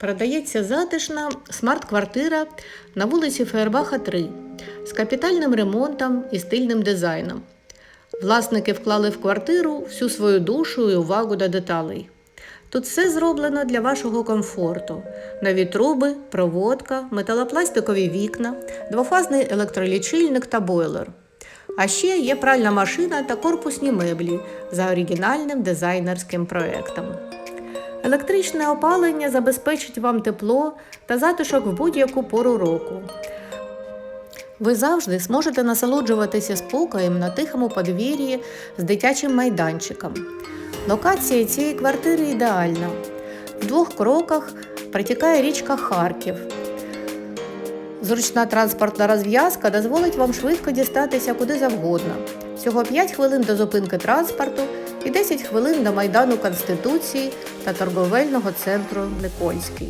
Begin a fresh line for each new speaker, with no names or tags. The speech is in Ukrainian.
Продається затишна смарт-квартира на вулиці Фейербаха 3 з капітальним ремонтом і стильним дизайном. Власники вклали в квартиру всю свою душу і увагу до деталей. Тут все зроблено для вашого комфорту: нові труби, проводка, металопластикові вікна, двофазний електролічильник та бойлер. А ще є пральна машина та корпусні меблі за оригінальним дизайнерським проектом. Електричне опалення забезпечить вам тепло та затишок в будь-яку пору року. Ви завжди зможете насолоджуватися спокоєм на тихому подвір'ї з дитячим майданчиком. Локація цієї квартири ідеальна. В двох кроках протікає річка Харків. Зручна транспортна розв'язка дозволить вам швидко дістатися куди завгодно. Всього 5 хвилин до зупинки транспорту і 10 хвилин до Майдану Конституції та торговельного центру Никольський.